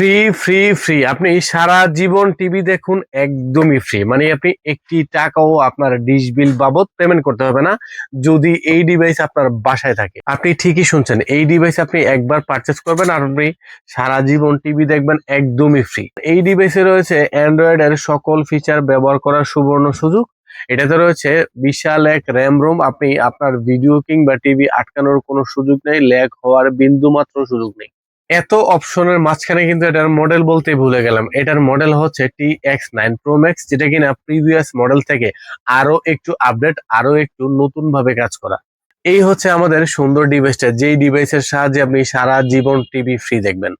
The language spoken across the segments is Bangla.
ফ্রি ফ্রি ফ্রি আপনি সারা জীবন টিভি দেখুন, একদমই ফ্রি মানে আপনি একটি টাকাও আপনার ডিশ বিল বাবদ পেমেন্ট করতে হবে না, যদি এই ডিভাইস আপনার বাসায় থাকে। আপনি ঠিকই শুনছেন, এই ডিভাইস আপনি একবার পারচেস করবেন আর আপনি সারা জীবন টিভি দেখবেন, একদমই ফ্রি এই ডিভাইসে রয়েছে অ্যান্ড্রয়েড এর সকল ফিচার ব্যবহার করার সুবর্ণ সুযোগ। এটাতে রয়েছে বিশাল এক র্যাম রোম আপনি আপনার ভিডিও কিংবা টিভি আটকানোর কোনো সুযোগ নেই ল্যাগ হওয়ার বিন্দু মাত্র সুযোগ নেই। এত অপশনের মাঝখানে কিন্তু এটার মডেল বলতে ভুলে গেলাম। এটার মডেল হচ্ছে T X nine pro max যেটা কিনা প্রিভিয়াস মডেল থেকে আরও একটু আপডেট আরও একটু নতুন ভাবে কাজ করা। এই হচ্ছে আমাদের সুন্দর ডিভাইসটা যেই ডিভাইসের সাহায্যে আপনি সারা জীবন টিভি ফ্রি দেখবেন।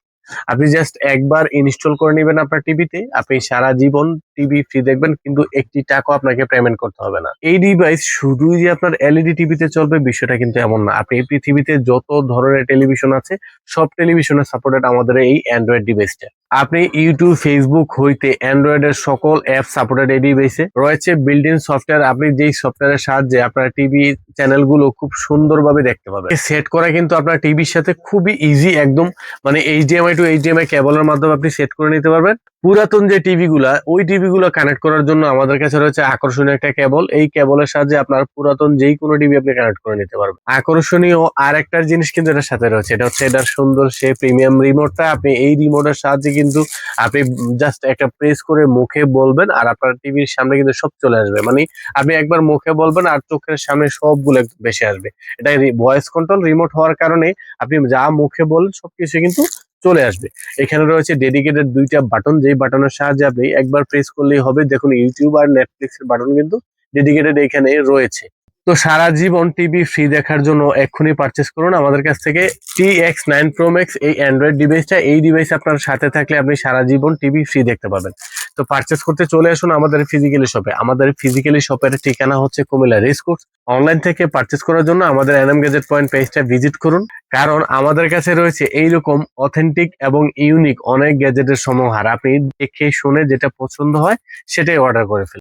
আপনি জাস্ট একবার ইনস্টল করে নেবেন আপনার টিভিতে আপনি সারা জীবন টিভি ফ্রি দেখবেন, কিন্তু একটি টাকা আপনাকে পেমেন্ট করতে হবে না। এই ডিভাইস শুধুই যে আপনার এলইডি টিভিতে চলবে, বিষয়টা কিন্তু এমন না। আপনি পৃথিবীতে যত ধরনের টেলিভিশন আছে, সব টেলিভিশনে সাপোর্টেড আমাদের এই অ্যান্ড্রয়েড ডিভাইসটা আপনি ইউটিউব ফেসবুক হইতে অ্যান্ড্রয়েডের সকল অ্যাপ সাপোর্টেড এই ডিভাইসে রয়েছে বিল্ড ইন সফটওয়্যার আপনি যেই সফটওয়্যারের সাহায্যে আপনার টিভি চ্যানেলগুলো খুব সুন্দরভাবে দেখতে পাবেন। সেট করা কিন্তু আপনার টিভির সাথে খুবই ইজি একদম মানে এইচডিএমআই টু এইচডিএমআই কেবলের মাধ্যমে আপনি সেট করে নিতে পারবেন। পুরাতন যে টিভি গুলা, ওই টিভি গুলো কানেক্ট করার জন্য আমাদের কাছে রয়েছে আকর্ষণীয় একটা কেবল এই কেবলের সাহায্যে আপনার পুরাতন যেই কোনো টিভি আপনি কানেক্ট করে নিতে পারবেন। আকর্ষণীয় আর একটা জিনিস কিন্তু এটার সাথে রয়েছে, এটা হচ্ছে এটার সুন্দর সে প্রিমিয়াম রিমোটটা আপনি এই রিমোটের সাহায্যে কিন্তু আপনি জাস্ট একটা প্রেস করে মুখে বলবেন আর আপনার টিভির সামনে কিন্তু সব চলে আসবে। মানে আপনি একবার মুখে বলবেন আর চোখের সামনে সবগুলো বেশি আসবে। এটা ভয়েস কন্ট্রোল রিমোট হওয়ার কারণে আপনি যা মুখে বলেন সবকিছু কিন্তু চলে আসবে। এখানে রয়েছে ডেডিকেটেড দুইটা বাটন যেই বাটনের সাহায্যে আপনি একবার প্রেস করলেই হবে। দেখুন ইউটিউব আর নেটফ্লিক্স এর বাটন কিন্তু ডেডিকেটেড এখানে রয়েছে। তো সারা জীবন টিভি ফ্রি দেখার জন্য এক্ষুনি পারচেস করুন। আমাদের কাছ থেকে T X nine pro max এই অ্যান্ড্রয়েড ডিভাইসটা এই ডিভাইস আপনার সাথে থাকলে আপনি সারা জীবন টিভি ফ্রি দেখতে পাবেন। তো পারচেস করতে চলে আসুন আমাদের ফিজিক্যালি শপে আমাদের ফিজিক্যালি শপের ঠিকানা হচ্ছে কুমিল্লা রেসকোর্স অনলাইন থেকে পারচেস করার জন্য আমাদের এনএম গেজেট পয়েন্ট পেজটা ভিজিট করুন। কারণ আমাদের কাছে রয়েছে এইরকম অথেন্টিক এবং ইউনিক অনেক গ্যাজেটের সমাহার আপনি দেখে শুনে যেটা পছন্দ হয়, সেটাই অর্ডার করে ফেলুন।